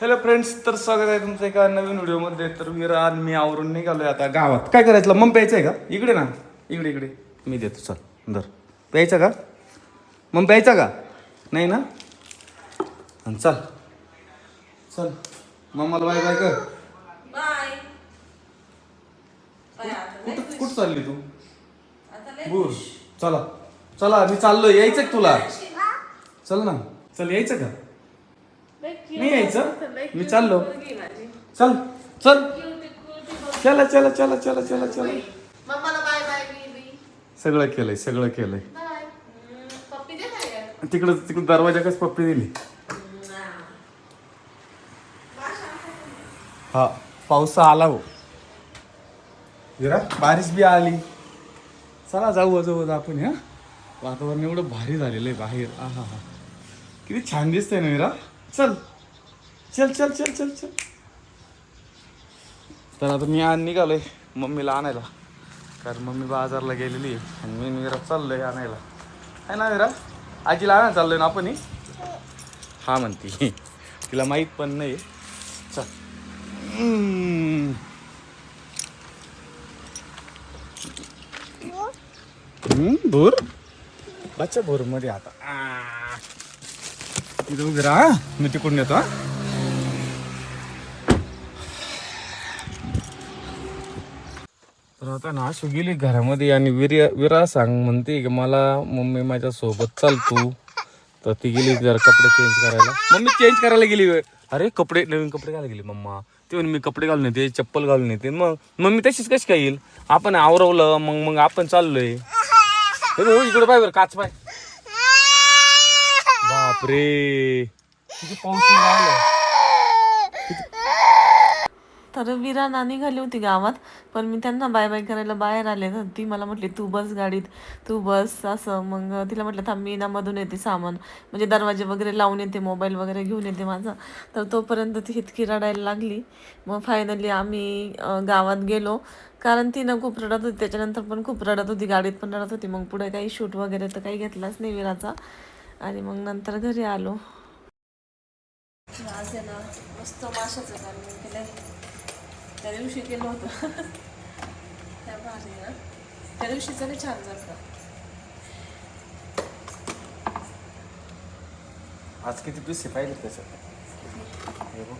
Hello friends तर स्वागत आहे तुमचं एका नवीन व्हिडिओमध्ये. तर विरा आणि मी आवरून निघालोय आता गावात. काय करायचं? मग प्यायचं आहे का? इकडे ना. इकडे इकडे. मी देतो चल. धर. प्यायचं का? मग प्यायचा का? नाही ना? आणि चल. चल. मम्माला बाय बाय कर. कुठं कुठं चालली तू? बोल. चला. चला मी चाललोय. यायचं का तुला? चल ना. चल यायचं का? नाही यायचं? मी चाललो. चल चल. चला चला चला चला चला चला. सगळं केलंय सगळं केलंय. तिकडं तिकडं दरवाजा कस पप्पी दिली? हा पाऊस आला हो. जरा बारिश बी आली. चला जाऊ जाऊ आपण हा. वातावरण एवढं भारी झालेलं आहे बाहेर. हा हा हा किती छान दिसतंय ना विरा चल. चल चल चल चल चल. तर आता मी आण निघालोय मम्मीला आणायला. कारण मम्मी बाजारला गेलेली आहे आणि मी निरा चाललोय आणायला. आहे ना मीरा आजीला आणायला चाललोय ना आपण हा? म्हणती. तिला माहीत पण नाही चल. भूर? बच्चा बोरमध्ये आता इथं उभी राहा मी तिकडून येतो हा तर आता ना अशी गेली घरामध्ये आणि विर्या विरा सांग म्हणते की मला मम्मी माझ्या सोबत चाल तू तर ती गेली जरा कपडे चेंज करायला मम्मी चेंज करायला गेली अरे कपडे नवीन कपडे घालायला गेली मम्मा ते म्हणे मी कपडे घालून येते चप्पल घालून येते मग मम्मी तशीच कशी काय येईल आपण आवरवलं मग मग आपण चाललोय इकडे पाय बरं काच पाय बापरे. किती पाऊस येऊन राहिला. तर विरा नानी घाली होती गावात पण मी त्यांना बाय बाय करायला बाहेर आले तर ती मला म्हटली तू बस गाडीत तू बस असं. मग तिला म्हटलं थांब मी ना मधून येते सामान. म्हणजे दरवाजे वगैरे लावून येते मोबाईल वगैरे घेऊन येते माझा. तर तोपर्यंत ती इतकी रडायला लागली. मग फायनली आम्ही गावात गेलो. कारण ती ना खूप रडत होती त्याच्यानंतर पण खूप रडत होती गाडीत पण रडत होती. मग पुढे काही शूट वगैरे तर काही घेतलाच नाही विराचा. आणि मग नंतर घरी आलो. आज आहे ना मस्त माशाचं कालवण केलंय. त्या दिवशी केलं होतं. त्या भारी ना. त्या दिवशीचं नाही छान झालं का? आज किती पीस पाहिले त्याच्यात हे बघ.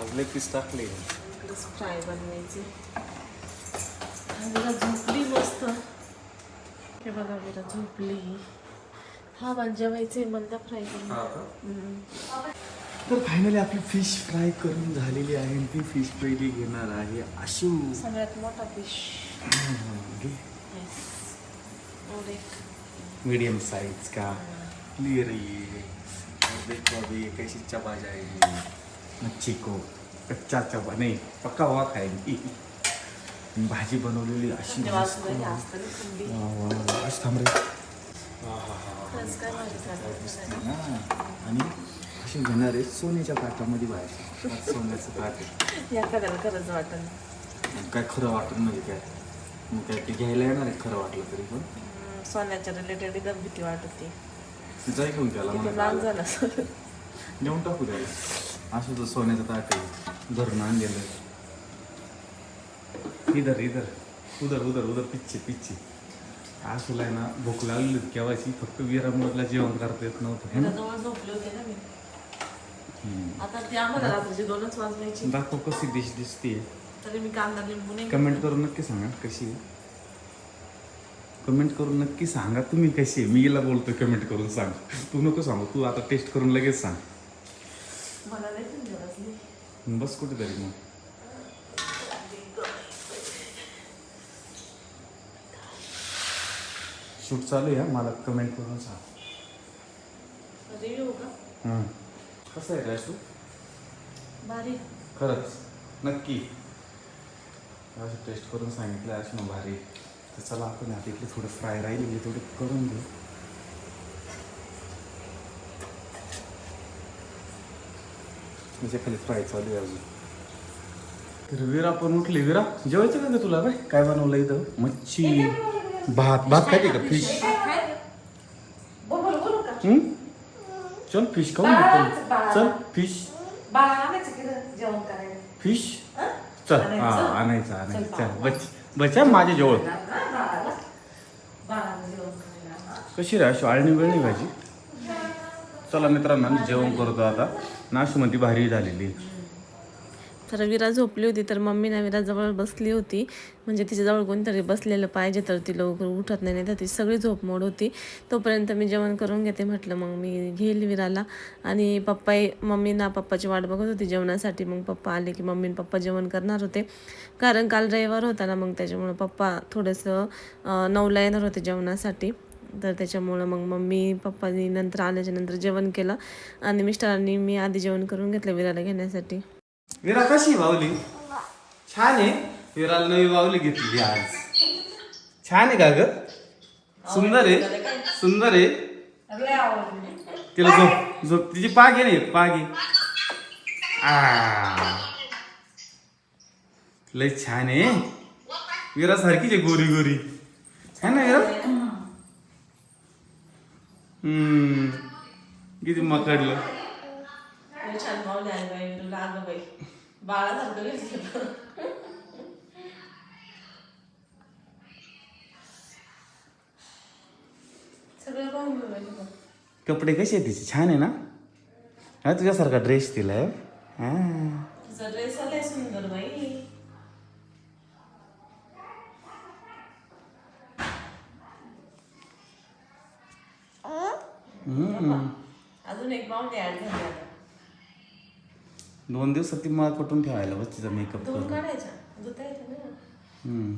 आज लय पीस टाकले. इकडेच फ्राय बनवायचे. झोपली मस्त. हे बघा विरा झोपली हा. पण जेवायचे मंदा फ्राय करून. तर फायनली आपली फिश फ्राय करून झालेली आहे आणि ती फिश पहिली घेणार आहे आशू सगळ्यात मोठा फिश मीडियम साइज का? क्लियर ये देखो अभी ये कैसी चबा जाएगी मच्छी को. कच्चा चबा नाही पक्का हुआ खाएगी भाजी बनवलेली अशी वा. अशी थांब रे. हा. आणि अशी घेणार आहे सोन्याच्या ताटामध्ये बाहेर. सोन्याचं ताट आहे. एखाद्याला खरंच वाटत मग काय खरं वाटत म्हणजे काय? मग काय ते घ्यायला येणार आहे खरं वाटलं तरी पण. सोन्याच्या रिलेटेड एकदम भीती वाटते जाय घेऊन त्याला झाला देऊन टाकू त्याला. असं तर सोन्याचं ताट आहे. धरून आणलेलं इधर इधर उधर उधर उधर पिच्चे पिच्चे आसूला आहे ना भूक लागली केव्हाची फक्त विरामुळेला जेवण करता येत नव्हतं है ना? जवळ झोपले होते ना मी. हम्म. आता ती आम्हाला रात्रीची दोनच वाजवायची. दाखव कशी डिश दिसते तरी मी कांदा लिंबू नाही कमेंट करून नक्की सांगा कशी आहे. कमेंट करून नक्की सांगा तुम्ही कशी आहे. मी हिला बोलतो कमेंट करून सांग. तू नको सांगू तू आता टेस्ट करून लगेच सांग. मला नाही बस कुठेतरी मग. शूट चालू आहे मला कमेंट करून सांग. कसं आहे राजू भारी. खरंच. नक्की. असं टेस्ट करून सांगितलं असं ना भारी. तर चला आपण आता इकडे थोडं फ्राय राहिलेली थोडं करून घेऊ. म्हणजे खाली फ्राय चालू आहे अजून. तर विरा पण उठली. विरा जेवायचं का तुला? काय काय बनवलं इथं? मच्छी. भात भात खायचे का? फिश? चल फिश खाऊ ना चल फिश फिश चल हा आणायचं आणायचं. चल बच बचा माझ्या जवळ. कशी रे अशी आळणी वेळणी भाजी? चला मित्रांनो जेवण करतो आता. नाशमध्ये भारी झालेली. आहे. तर विरा झोपली होती तर मम्मी ना विराजवळ बसली होती. म्हणजे तिच्याजवळ कोणतरी बसलेलं पाहिजे तर ती लवकर उठत नाही नाही तर ती सगळी झोप मोड होती. तोपर्यंत मी जेवण करून घेते म्हटलं मग मी घेईल विराला. आणि पप्पा मम्मी ना पप्पाची वाट बघत होती जेवणासाठी. मग पप्पा आले की मम्मी पप्पा जेवण करणार होते. कारण काल रविवार होता ना मग त्याच्यामुळं पप्पा थोडंसं अं, नऊला येणार होते जेवणासाठी. तर त्याच्यामुळं मग मम्मी पप्पानी नंतर आल्याच्यानंतर जेवण केलं. आणि मिस्टरांनी मी आधी जेवण करून घेतलं विराला घेण्यासाठी. विरा कशी बावली छान आहे. विराला नवी बावली घेतली आज. छान आहे का ग? सुंदर आहे. सुंदर आहे. तिला झोप झोप. तिची पाग आहे ना पाग आहे. आ. लय छान आहे. विरा सारखीच आहे गोरी गोरी. छान आहे विरा हम्म. किती मकडलं. छान मावले आहे बाई तुला अगं बाई. बाळासारखं घेतलं सगळं. पाहून घेऊ. कपडे कसे आहे तिचे? छान आहे ना? हा तुझ्यासारखा ड्रेस दिलाय हा. तुझा ड्रेस आलाय सुंदर बाई. अजून एक पाहुणे ऍड झाले आता. दोन दिवसात ती मला पटून ठेवायला बस तिचा मेकअप करून काढायच्या धुता येतं ना हम्म.